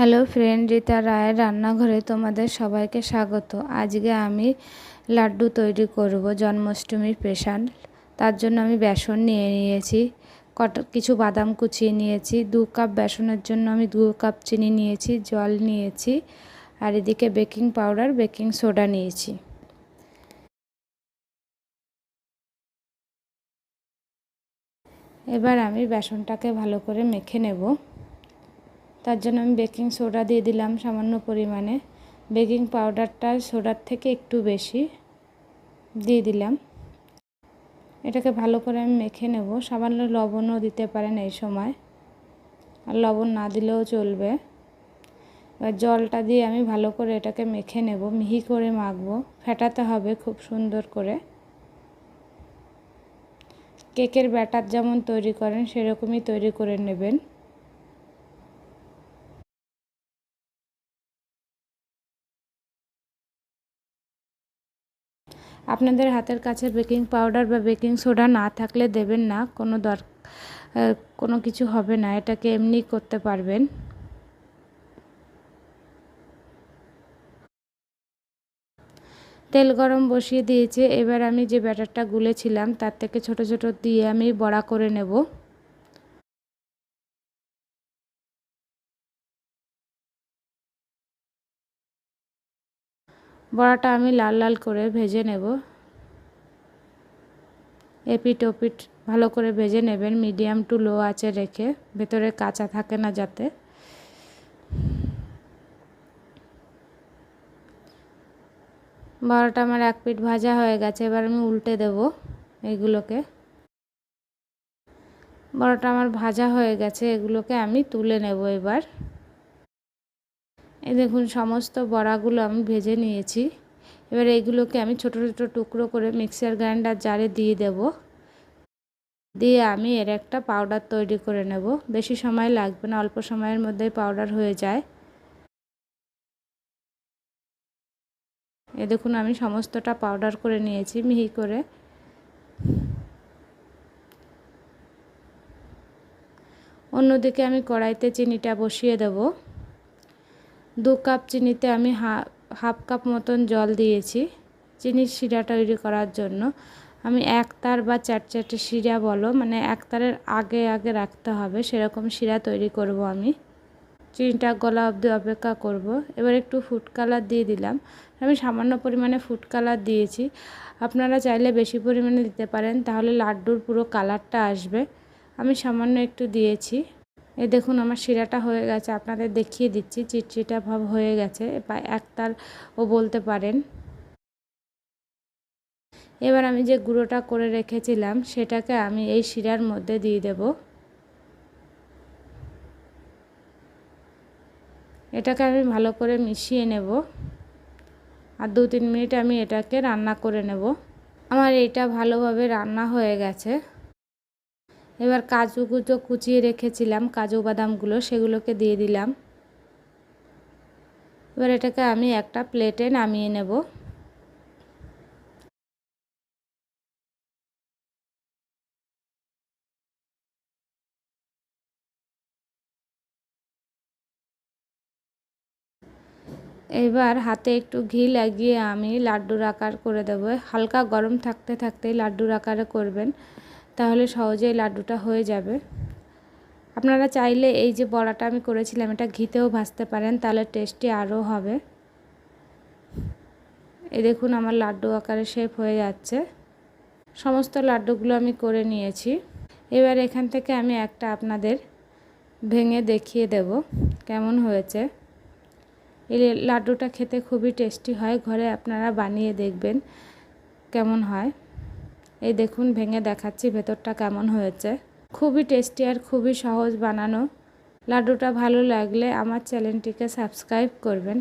Hello friend, Rita রায়ের রান্নাঘরে তোমাদের সবাইকে স্বাগত। আজকে আমি লাড্ডু তৈরি করব, জন্মাষ্টমীর স্পেশাল তার জন্য আমি বেসন নিয়ে নিয়েছি কত কিছু বাদাম কুচিয়ে নিয়েছি, দু কাপ বেসনের জন্য আমি দু কাপ চিনি নিয়েছি, জল নিয়েছি, আর এদিকে বেকিং পাউডার, বেকিং সোডা নিয়েছি। এবার আমি বেসনটাকে ভালো করে মেখে নেব। তার জন্য আমি বেকিং সোডা দিয়ে দিলাম সামান্য পরিমাণে। বেকিং পাউডারটা সোডার থেকে একটু বেশি দিয়ে দিলাম। এটাকে ভালো করে আমি মেখে নেব। সামান্য লবণও দিতে পারেন এই সময়। আর লবণ না দিলেও চলবে। এবার জলটা দিয়ে আমি ভালো করে এটাকে মেখে নেব। মিহি করে মাখবো। ফেটাতে হবে খুব সুন্দর করে। কেকের ব্যাটার যেমন তৈরি করেন, সেরকমই তৈরি করে নেবেন। আপনাদের হাতের কাছে বেকিং পাউডার বা বেকিং সোডা না থাকলে দেবেন না, কোনো দর কোনো কিছু হবে না, এটাকে এমনি করতে পারবেন। তেল গরম বসিয়ে দিয়েছে, এবার আমি যে ব্যাটারটা গুলেছিলাম তার থেকে ছোট ছোট দিয়ে আমি বড়া করে নেব। বড়াটা আমি লাল লাল করে ভেজে নেব। এপিট ওপিট ভালো করে ভেজে নেবেন, মিডিয়াম টু লো আঁচে রেখে, ভেতরে কাঁচা থাকে না যাতে। বড়াটা আমার এক পিঠ ভাজা হয়ে গেছে, এবার আমি উল্টে দেব এগুলোকে। বড়াটা আমার ভাজা হয়ে গেছে, এগুলোকে আমি তুলে নেব এবার। এই দেখুন, সমস্ত বড়াগুলো আমি ভেজে নিয়েছি। এবার এইগুলোকে আমি ছোট ছোট টুকরো করে মিক্সার গ্রাইন্ডার জারে দিয়ে দেব। দিয়ে আমি এর একটা পাউডার তৈরি করে নেব। বেশি সময় লাগবে না, অল্প সময়ের মধ্যেই পাউডার হয়ে যায়। এ দেখুন, আমি সমস্তটা পাউডার করে নিয়েছি, মিহি করে। অন্যদিকে আমি কড়াইতে চিনিটা বসিয়ে দেবো। দু কাপ চিনিতে আমি হাফ কাপ মতন জল দিয়েছি, চিনির শিরা তৈরি করার জন্য। আমি এক তার বা চার চারটে শিরা বলো মানে এক তারের আগে আগে রাখতে হবে, সেরকম শিরা তৈরি করব আমি। চিনিটা গলা অবধি অপেক্ষা করব। এবার একটু ফুড কালার দিয়ে দিলাম। আমি সামান্য পরিমাণে ফুড কালার দিয়েছি। আপনারা চাইলে বেশি পরিমাণে দিতে পারেন, তাহলে লাড্ডুর পুরো কালারটা আসবে। আমি সামান্য একটু দিয়েছি। এ দেখুন, আমার শিরাটা হয়ে গেছে। আপনাদের দেখিয়ে দিচ্ছি চিটচিটা ভাব হয়ে গেছে। বা ও বলতে পারেন। এবার আমি যে গুঁড়োটা করে রেখেছিলাম, সেটাকে আমি এই শিরার মধ্যে দিয়ে দেব। এটাকে আমি ভালো করে মিশিয়ে নেব। আর দু তিন মিনিট আমি এটাকে রান্না করে নেব। আমার এটা ভালোভাবে রান্না হয়ে গেছে। এবার কাজু কুচো কুচিয়ে রেখেছিলাম, কাজু বাদামগুলো সেগুলোকে দিয়ে দিলাম। এবার এটাকে আমি একটা প্লেটে নামিয়ে নেব। এবার হাতে একটু ঘি লাগিয়ে আমি লাড্ডুর আকার করে দেবো। হালকা গরম থাকতে থাকতেই লাড্ডুর আকারে করবেন। তাহলে সহজেই লাড্ডুটা হয়ে যাবে। আপনারা চাইলে এই যে বড়াটা আমি করেছিলাম, এটা ঘিতেও ভাজতে পারেন, তাহলে টেস্টি আরও হবে। এই দেখুন আমার লাড্ডু আকারে শেপ হয়ে যাচ্ছে। সমস্ত লাড্ডুগুলো আমি করে নিয়েছি। এবার এখান থেকে আমি একটা আপনাদের ভেঙে দেখিয়ে দেব কেমন হয়েছে। এই লাড্ডুটা খেতে খুবই টেস্টি হয়, ঘরে আপনারা বানিয়ে দেখবেন কেমন হয়। এই দেখুন, ভেঙে দেখাচ্ছি ভেতরটা কেমন হয়েছে। খুবই টেস্টি আর খুবই সহজ বানানো। লাড্ডুটা ভালো লাগলে আমার চ্যানেলটিকে সাবস্ক্রাইব করবেন।